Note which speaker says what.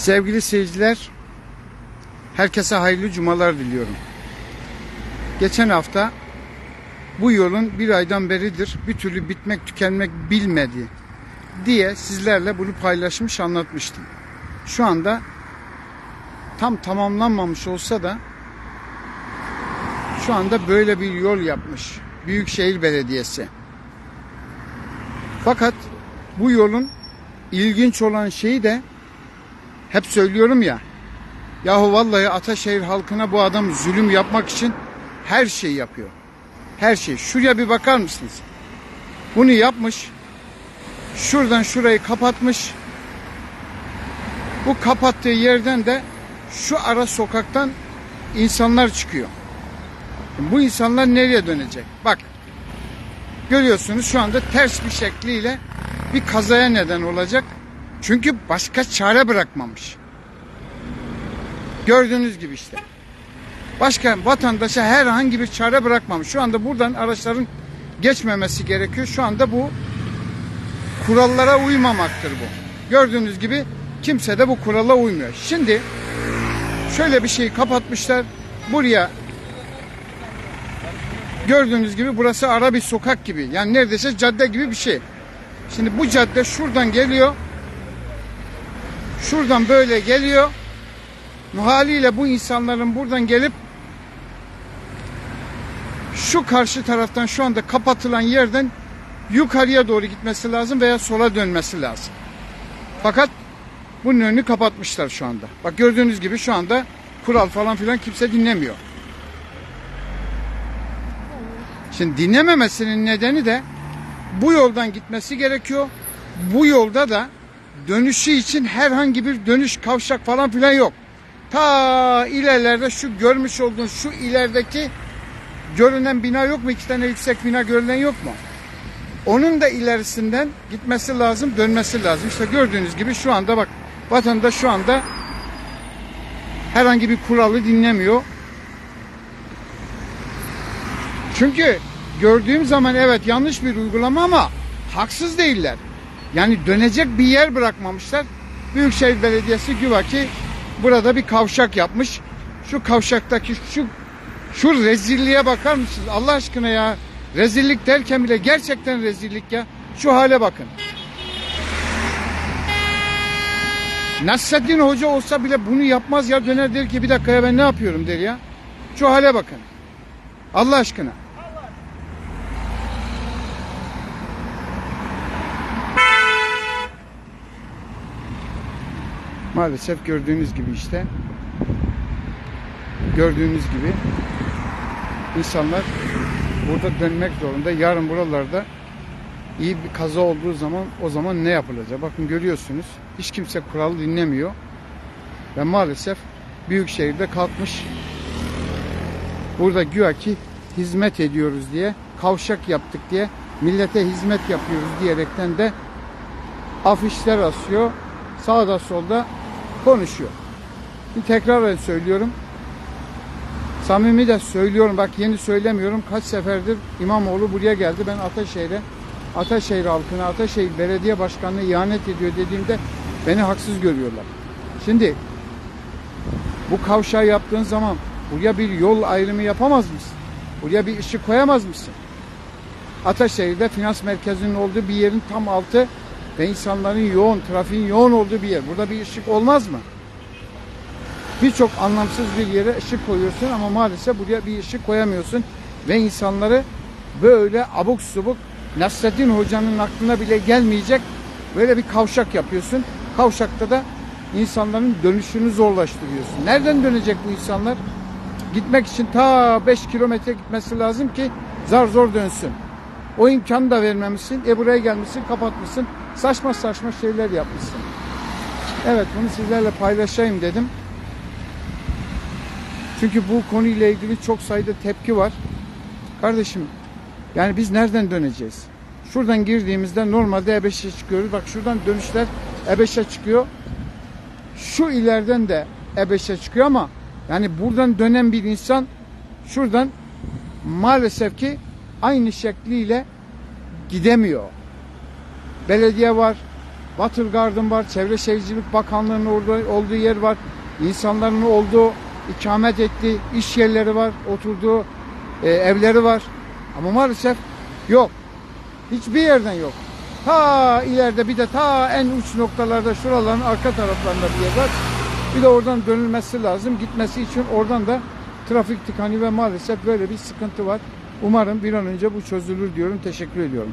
Speaker 1: Sevgili seyirciler, herkese hayırlı cumalar diliyorum. Geçen hafta bu yolun bir aydan beridir bir türlü bitmek tükenmek bilmedi diye sizlerle bunu paylaşmış anlatmıştım. Şu anda tam tamamlanmamış olsa da şu anda böyle bir yol yapmış Büyükşehir Belediyesi. Fakat bu yolun ilginç olan şeyi de hep söylüyorum ya. Yahu vallahi Ataşehir halkına bu adam zulüm yapmak için her şeyi yapıyor. Her şey. Şuraya bir bakar mısınız? Bunu yapmış. Şuradan şurayı kapatmış. Bu kapattığı yerden de şu ara sokaktan insanlar çıkıyor. Bu insanlar nereye dönecek? Bak. Görüyorsunuz şu anda ters bir şekliyle bir kazaya neden olacak. Çünkü başka çare bırakmamış. Gördüğünüz gibi işte. Başka vatandaşa herhangi bir çare bırakmamış. Şu anda buradan araçların geçmemesi gerekiyor. Şu anda bu kurallara uymamaktır bu. Gördüğünüz gibi kimse de bu kurala uymuyor. Şimdi şöyle bir şeyi kapatmışlar. Buraya gördüğünüz gibi burası ara bir sokak gibi. Yani neredeyse cadde gibi bir şey. Şimdi bu cadde şuradan geliyor. Şuradan böyle geliyor. Haliyle bu insanların buradan gelip şu karşı taraftan şu anda kapatılan yerden yukarıya doğru gitmesi lazım veya sola dönmesi lazım. Fakat bunun önünü kapatmışlar şu anda. Bak gördüğünüz gibi şu anda kural falan filan kimse dinlemiyor. Şimdi dinlememesinin nedeni de bu yoldan gitmesi gerekiyor. Bu yolda da dönüşü için herhangi bir dönüş kavşak falan filan yok. Ta ilerlerde şu görmüş olduğun şu ilerideki görünen bina yok mu? İki tane yüksek bina görünen yok mu? Onun da ilerisinden gitmesi lazım, dönmesi lazım. İşte gördüğünüz gibi şu anda bak vatandaş şu anda herhangi bir kuralı dinlemiyor. Çünkü gördüğüm zaman evet yanlış bir uygulama ama haksız değiller. Yani dönecek bir yer bırakmamışlar. Büyükşehir Belediyesi güya ki burada bir kavşak yapmış. Şu kavşaktaki şu şu rezilliğe bakar mısınız? Allah aşkına ya. Rezillik derken bile gerçekten rezillik ya. Şu hale bakın. Nasreddin Hoca olsa bile bunu yapmaz ya döner der ki bir dakika ya ben ne yapıyorum der ya. Şu hale bakın. Allah aşkına. Maalesef gördüğünüz gibi işte gördüğünüz gibi insanlar burada dönmek zorunda. Yarın buralarda iyi bir kaza olduğu zaman o zaman ne yapılacak? Bakın görüyorsunuz hiç kimse kuralı dinlemiyor. Ve maalesef büyük şehirde kalkmış burada güya ki hizmet ediyoruz diye kavşak yaptık diye millete hizmet yapıyoruz diyerekten de afişler asıyor. Sağda solda konuşuyor. Bir tekrar söylüyorum. Samimi de söylüyorum bak yeni söylemiyorum. Kaç seferdir İmamoğlu buraya geldi. Ben Ataşehir'e Ataşehir halkına, Ataşehir Belediye Başkanı'na ihanet ediyor dediğimde beni haksız görüyorlar. Şimdi bu kavşağı yaptığın zaman buraya bir yol ayrımı yapamaz mısın? Buraya bir ışık koyamaz mısın? Ataşehir'de finans merkezinin olduğu bir yerin tam altı ve insanların yoğun, trafiğin yoğun olduğu bir yer. Burada bir ışık olmaz mı? Birçok anlamsız bir yere ışık koyuyorsun ama maalesef buraya bir ışık koyamıyorsun ve insanları böyle abuk subuk Nasreddin Hoca'nın aklına bile gelmeyecek böyle bir kavşak yapıyorsun. Kavşakta da insanların dönüşünü zorlaştırıyorsun. Nereden dönecek bu insanlar? Gitmek için ta 5 kilometre gitmesi lazım ki zar zor dönsün. O imkanı da vermemişsin. E buraya gelmişsin, kapatmışsın. Saçma saçma şeyler yapmışsın. Evet bunu sizlerle paylaşayım dedim. Çünkü bu konuyla ilgili çok sayıda tepki var. Kardeşim yani biz nereden döneceğiz? Şuradan girdiğimizde normalde E5'e çıkıyoruz. Bak şuradan dönüşler E5'e çıkıyor. Şu ileriden de E5'e çıkıyor ama yani buradan dönen bir insan şuradan maalesef ki aynı şekliyle gidemiyor. Belediye var, Batır Garden var, Çevre Şehircilik Bakanlığı'nın olduğu yer var. İnsanların olduğu, ikamet ettiği iş yerleri var, oturduğu e, evleri var. Ama maalesef yok. Hiçbir yerden yok. Ta ileride bir de ta en uç noktalarda şuraların arka taraflarında bir yer var. Bir de oradan dönülmesi lazım. Gitmesi için oradan da trafik tıkanıyor ve maalesef böyle bir sıkıntı var. Umarım bir an önce bu çözülür diyorum. Teşekkür ediyorum.